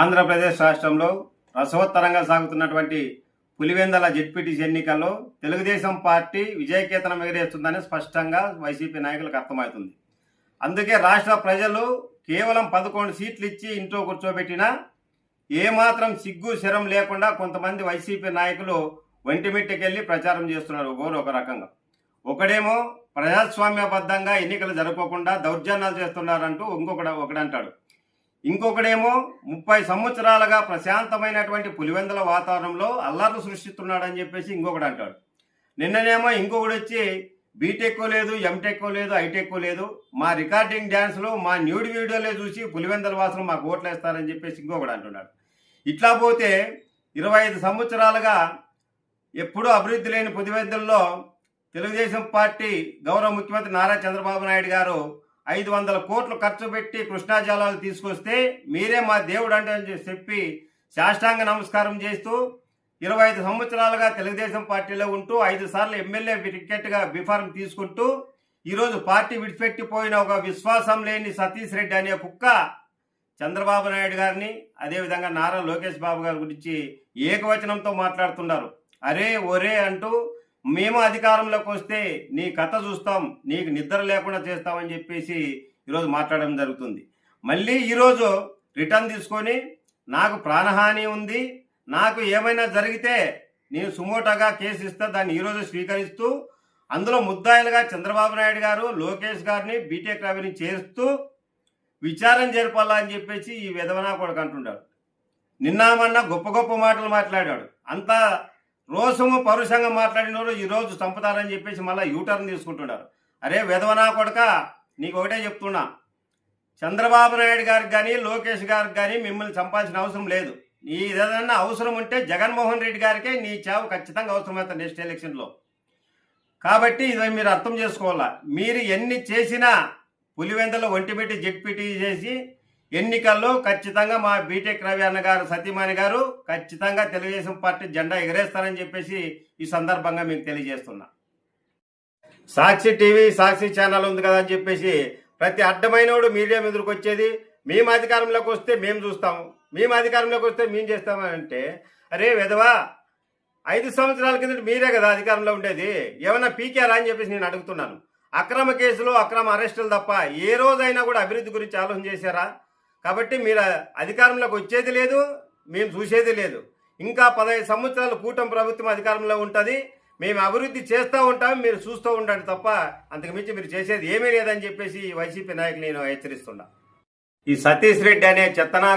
ఆంధ్రప్రదేశ్ రాష్ట్రంలో రసవత్తరంగా సాగుతున్నటువంటి పులివెందల జెడ్పీటీసీ ఎన్నికల్లో తెలుగుదేశం పార్టీ విజయకేతనం ఎగరేస్తుందని స్పష్టంగా వైసీపీ నాయకులకు అర్థమవుతుంది. అందుకే రాష్ట్ర ప్రజలు కేవలం పదకొండు సీట్లు ఇచ్చి ఇంట్లో కూర్చోబెట్టినా ఏమాత్రం సిగ్గు శరం లేకుండా కొంతమంది వైసీపీ నాయకులు ఒంటిమిట్టకెళ్ళి ప్రచారం చేస్తున్నారు ఒకరు ఒక రకంగా. ఒకడేమో ప్రజాస్వామ్యబద్ధంగా ఎన్నికలు జరపకుండా దౌర్జన్యాలు చేస్తున్నారంటూ ఇంకొకడు ఒకడంటాడు. ఇంకొకడేమో ముప్పై సంవత్సరాలుగా ప్రశాంతమైనటువంటి పులివెందుల వాతావరణంలో అల్లర్లు సృష్టిస్తున్నాడని చెప్పేసి ఇంకొకడు అంటాడు. నిన్ననేమో ఇంకొకడు వచ్చి బీటెక్కో లేదు ఎంటెక్కో లేదు ఐటెక్కో లేదు మా రికార్డింగ్ డ్యాన్స్లో మా న్యూడ్ వీడియోలే చూసి పులివెందుల వాసులు మాకు ఓట్లు వేస్తారని చెప్పేసి ఇంకొకడు అంటున్నాడు. ఇట్లా పోతే ఇరవై ఐదు సంవత్సరాలుగా ఎప్పుడూ అభివృద్ధి లేని పులివెందుల్లో తెలుగుదేశం పార్టీ గౌరవ ముఖ్యమంత్రి నారా చంద్రబాబు నాయుడు గారు ఐదు వందల కోట్లు ఖర్చు పెట్టి కృష్ణా జలాలు తీసుకొస్తే మీరే మా దేవుడు అంటే అని చెప్పి శాష్టాంగ నమస్కారం చేస్తూ ఇరవై ఐదు సంవత్సరాలుగా తెలుగుదేశం పార్టీలో ఉంటూ ఐదు సార్లు ఎమ్మెల్యే టికెట్గా బిఫారం తీసుకుంటూ ఈరోజు పార్టీ విడిచిపెట్టిపోయిన ఒక విశ్వాసం లేని సతీష్ రెడ్డి అనే కుక్క చంద్రబాబు నాయుడు గారిని అదేవిధంగా నారా లోకేష్ బాబు గారి గురించి ఏకవచనంతో మాట్లాడుతున్నారు. అరే ఒరే అంటూ మేము అధికారంలోకి వస్తే నీ కథ చూస్తాం నీకు నిద్ర లేకుండా చేస్తామని చెప్పేసి ఈరోజు మాట్లాడడం జరుగుతుంది. మళ్ళీ ఈరోజు రిటర్న్ తీసుకొని నాకు ప్రాణహాని ఉంది నాకు ఏమైనా జరిగితే నేను సుమోటాగా కేసు ఇస్తా దాన్ని ఈరోజు స్వీకరిస్తూ అందులో ముద్దాయిలుగా చంద్రబాబు నాయుడు గారు లోకేష్ గారిని బీటెక్ రవిని చేరుస్తూ విచారం జరపాలా అని చెప్పేసి ఈ విధవనా కొడుకు అంటున్నాడు నిన్న మొన్న గొప్ప గొప్ప మాటలు మాట్లాడాడు. అంతా రోసము పరుషంగా మాట్లాడినోరు ఈరోజు చంపుతారని చెప్పేసి మళ్ళీ యూటర్న్ తీసుకుంటున్నారు. అరే వెదవనా కొడక నీకు ఒకటే చెప్తున్నా. చంద్రబాబు నాయుడు గారికి కానీ లోకేష్ గారికి కానీ మిమ్మల్ని చంపాల్సిన అవసరం లేదు. నీ ఏదైనా అవసరం ఉంటే జగన్మోహన్ రెడ్డి గారికే నీ చావు ఖచ్చితంగా అవసరమవుతుంది నెక్స్ట్ ఎలక్షన్లో కాబట్టి ఇది మీరు అర్థం చేసుకోవాలా? మీరు ఎన్ని చేసినా పులివెందలో ఒంటిమిట్టి జెడ్పీటీ చేసి ఎన్నికల్లో ఖచ్చితంగా మా బీటెక్ రవి అన్న గారు సతీమణి గారు ఖచ్చితంగా తెలుగుదేశం పార్టీ జెండా ఎగరేస్తారని చెప్పేసి ఈ సందర్భంగా మీకు తెలియజేస్తున్నా. సాక్షి టీవీ సాక్షి ఛానల్ ఉంది కదా అని చెప్పేసి ప్రతి అడ్డమైనోడు మీడియా ఎదురుకు వచ్చేది మేము అధికారంలోకి వస్తే మేము చూస్తాము మేము అధికారంలోకి వస్తే మేము చేస్తామంటే అరే విధవా ఐదు సంవత్సరాల కింద మీరే కదా అధికారంలో ఉండేది ఏమన్నా పీకేరా అని చెప్పేసి నేను అడుగుతున్నాను. అక్రమ కేసులు అక్రమ అరెస్టులు తప్ప ఏ రోజైనా కూడా అభివృద్ధి గురించి ఆలోచన చేశారా? కాబట్టి మీరు అధికారంలోకి వచ్చేది లేదు మేము చూసేది లేదు. ఇంకా పదహైదు సంవత్సరాలు కూటమి ప్రభుత్వం అధికారంలో ఉంటుంది. మేము అభివృద్ధి చేస్తూ ఉంటాం మీరు చూస్తూ ఉండండి తప్ప అంతకుమించి మీరు చేసేది ఏమీ లేదని చెప్పేసి వైసీపీ నాయకులు నేను హెచ్చరిస్తున్నా. ఈ సతీష్ రెడ్డి అనే చెత్తనా